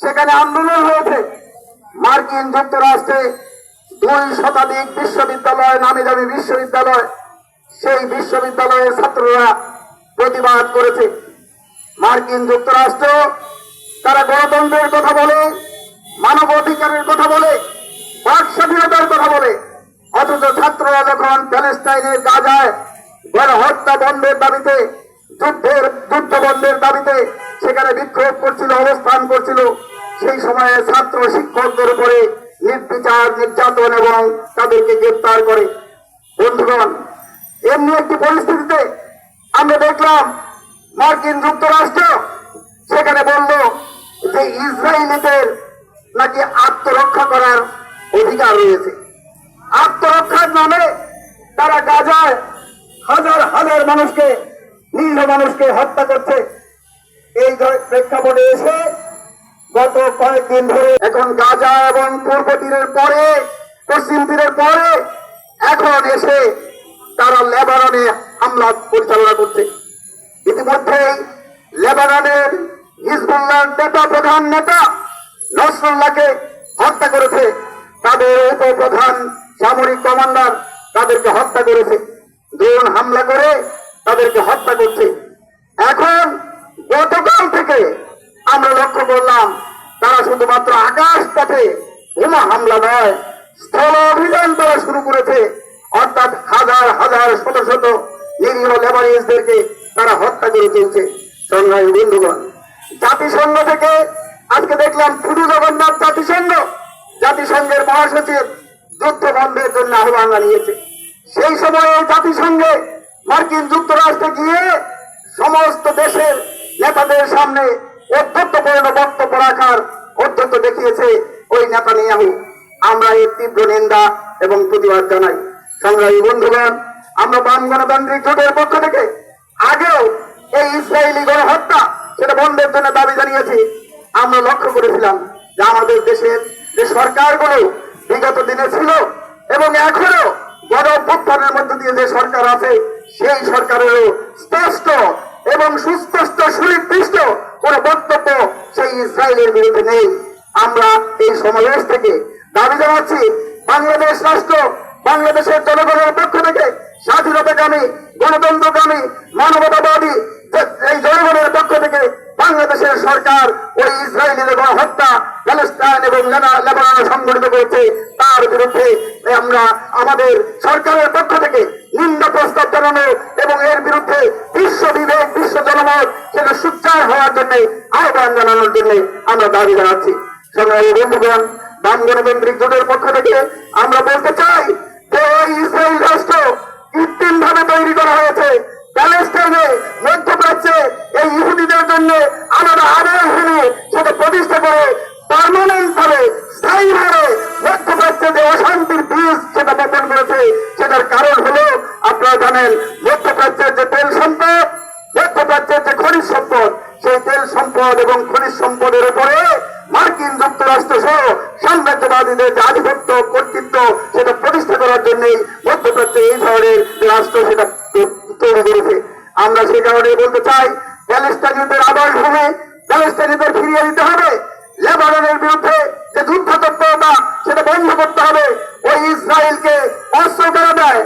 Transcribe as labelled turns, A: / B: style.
A: সেখানে আন্দোলন হয়েছে। মার্কিন যুক্তরাষ্ট্রে দুই শতাধিক বিশ্ববিদ্যালয়, নামে দামি বিশ্ববিদ্যালয়, সেই বিশ্ববিদ্যালয়ের ছাত্ররা প্রতিবাদ করেছে। মার্কিন যুক্তরাষ্ট্র তারা গণতন্ত্রের কথা বলে মানব অধিকারের কথা বলে, বাক স্বাধীনতার কথা বলে। অথচ ছাত্ররা যখন প্যালেস্টাইনের গাজায় গণহত্যা বন্ধের দাবিতে যুদ্ধের যুদ্ধ বন্ধের দাবিতে সেখানে বিক্ষোভ করছিল, অবস্থান করছিল। সেই সময়ে ছাত্র শিক্ষকদের উপরে নির্বিচার, নির্যাতন এবং তাদেরকে গ্রেপ্তার করে। বন্ধুগণ, এমনি একটি পরিস্থিতিতে আমরা দেখলাম মার্কিন যুক্তরাষ্ট্র সেখানে বলল যে ইসরায়েলিদের নাকি আত্মরক্ষা করার অধিকার রয়েছে। আত্মরক্ষার নামে তারা গাজায় হাজার হাজার মানুষকে নিরীহ মানুষকে হত্যা করছে। এই প্রেক্ষাপটে এসে গত কয়েকদিন ধরে এখন গাজা এবং পূর্ব তীরের পরে, পশ্চিম তীরের পরে এখন এসে তারা লেবাননে হামলা পরিচালনা করছে। ইতিমধ্যেই লেবাননের হিজবুল্লাহর নেতা, প্রধান নেতা নসরুল্লাহকে হত্যা করেছে। তাদের উপপ্রধান সামরিক কমান্ডার তাদেরকে হত্যা করেছে। ড্রোন হামলা করে তাদেরকে হত্যা করছে। এখন গতকাল থেকে আমরা লক্ষ্য করলাম, তারা শুধুমাত্র আকাশ পথে বোমা হামলা নয়, স্থল অভিযান তারা শুরু করেছে। অর্থাৎ হাজার হাজার, শত শত নিরীহ লেবানিজদেরকে তারা হত্যা করে চলছে সংগ্রামী বন্ধুগণ, জাতিসংঘ থেকে আজকে দেখলাম পুরু জগন্নাথ জাতিসংঘ, জাতিসংঘের মহাসচিব যুদ্ধ বন্ধের জন্য আহ্বান জানিয়েছে। সেই সময়ে জাতিসংঘে মার্কিন যুক্তরাষ্ট্রে গিয়ে সমস্ত দেশের নেতাদের সামনে অধ্যত্বপূর্ণ বক্তব্য রাখার অধ্যত্ত দেখিয়েছে ওই নেতানিয়াহু আমরা এর তীব্র নিন্দা এবং প্রতিবাদ জানাই। সংগ্রামী বন্ধুগণ, আমরা বাম গণতান্ত্রিক জোটের পক্ষ থেকে আগেও এই ইসরায়েলি গণহত্যা সেটা বন্ধের জন্য দাবি জানিয়েছি। আমরা লক্ষ্য করেছিলাম যে আমাদের দেশের যে সরকারগুলো বিগত দিনে ছিল এবং এখনও গণ মধ্য দিয়ে যে সরকার আছে সেই সরকারেরও স্পষ্ট এবং সুস্পষ্ট সুনির্দিষ্ট কোন বক্তব্য সেই ইসরায়েলের বিরুদ্ধে নেই। আমরা এই সমাবেশ থেকে দাবি জানাচ্ছি, বাংলাদেশ রাষ্ট্র বাংলাদেশের জনগণের পক্ষ থেকে স্বাধীনতাকামী, গণতন্ত্রকামী, মানবতাবাদী এই জনগণের পক্ষ থেকে বাংলাদেশের সরকার ওই ইসরায়েলের হত্যা, প্যালেস্টাইন এবং লেবাননে সংগঠিত করেছে, তার বিরুদ্ধে আমরা আমাদের সরকারের পক্ষ থেকে নিন্দা প্রস্তাব জানানো এবং এর বিরুদ্ধে বিশ্ব বিবেক, বিশ্ব জনমত সেটা সুচার হওয়ার জন্য আহ্বান জানানোর জন্য আমরা দাবি জানাচ্ছি। সংগ্রামী বন্ধুগণ বাম গণতান্ত্রিক জোটের পক্ষ থেকে আমরা বলতে চাই যে ওই ইসরায়েল রাষ্ট্র কৃত্রিম ভাবে তৈরি করা হয়েছে। প্যালেস্টাইনে, মধ্যপ্রাচ্যে এই ইহুদিদের জন্য আলাদা আদায় হলে সেটা প্রতিষ্ঠা করে পার্মানেন্ট ভাবে স্থায়ী ভাবে মধ্যপ্রাচ্যে যে অশান্তির সেটা বপন করেছে সেটার কারণ হলো, আপনারা জানেন, মধ্যপ্রাচ্যের যে তেল সম্পদ, মধ্যপ্রাচ্যের যে খনিজ সম্পদ, সেই তেল সম্পদ এবং খনিজ সম্পদের উপরে মার্কিন যুক্তরাষ্ট্র সহ সাম্রাজ্যবাদীদের যে আধিপত্য, কর্তৃত্ব সেটা প্রতিষ্ঠা করার জন্যই মধ্যপ্রাচ্যে এই ধরনের রাষ্ট্র সেটা তৈরি করেছে। আমরা সেই কারণে বলতে চাই, প্যালেস্টাইনিদের আবাস ভূমি প্যালেস্টাইনিদের ফিরিয়ে দিতে হবে, লেবাননের বিরুদ্ধে যে যুদ্ধ তৎপরতা সেটা বন্ধ করতে হবে ওই ইসরায়েলকে অস্ত্র কেন দেয়।